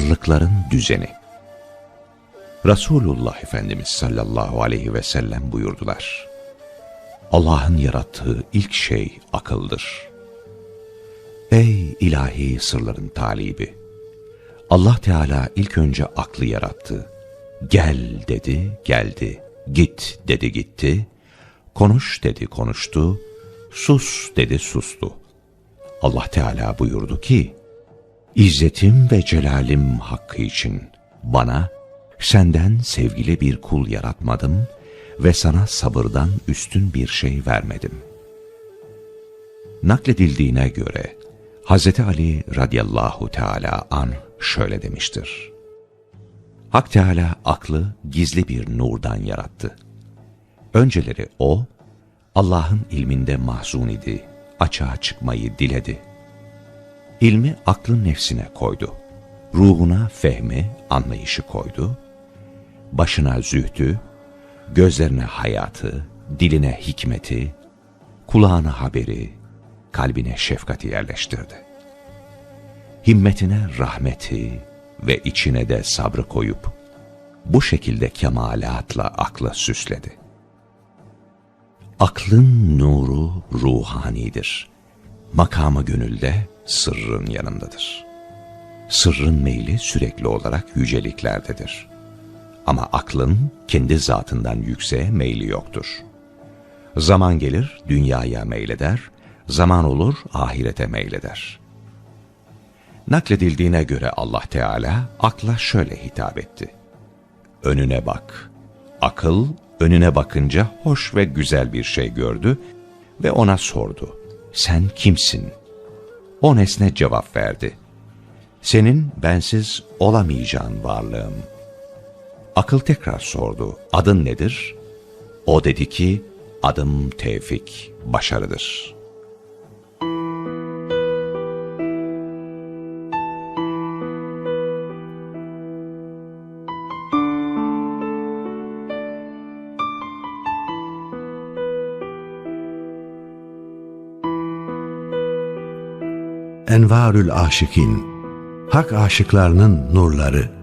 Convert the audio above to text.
Varlıkların düzeni Resulullah Efendimiz sallallahu aleyhi ve sellem buyurdular. Allah'ın yarattığı ilk şey akıldır. Ey ilahi sırların talibi! Allah Teala ilk önce aklı yarattı. Gel dedi, geldi. Git dedi, gitti. Konuş dedi, konuştu. Sus dedi, sustu. Allah Teala buyurdu ki, İzzetim ve celalim hakkı için bana senden sevgili bir kul yaratmadım ve sana sabırdan üstün bir şey vermedim. Nakledildiğine göre Hz. Ali radıyallahu teala an şöyle demiştir. Hak Teala aklı gizli bir nurdan yarattı. Önceleri o, Allah'ın ilminde mahzun idi, açığa çıkmayı diledi. İlmi aklın nefsine koydu. Ruhuna fehmi, anlayışı koydu. Başına zühdü, gözlerine hayatı, diline hikmeti, kulağına haberi, kalbine şefkati yerleştirdi. Himmetine rahmeti ve içine de sabrı koyup, bu şekilde kemalatla aklı süsledi. Aklın nuru ruhanidir. Makamı gönülde sırrın yanındadır. Sırrın meyli sürekli olarak yüceliklerdedir. Ama aklın kendi zatından yükseğe meyli yoktur. Zaman gelir dünyaya meyleder, zaman olur ahirete meyleder. Nakledildiğine göre Allah Teala akla şöyle hitap etti. Önüne bak. Akıl önüne bakınca hoş ve güzel bir şey gördü ve ona sordu. Sen kimsin? O nesne cevap verdi. Senin bensiz olamayacağın varlığım. Akıl tekrar sordu. Adın nedir? O dedi ki, adım Tevfik, başarıdır. Envarül Aşikin Hak aşıklarının nurları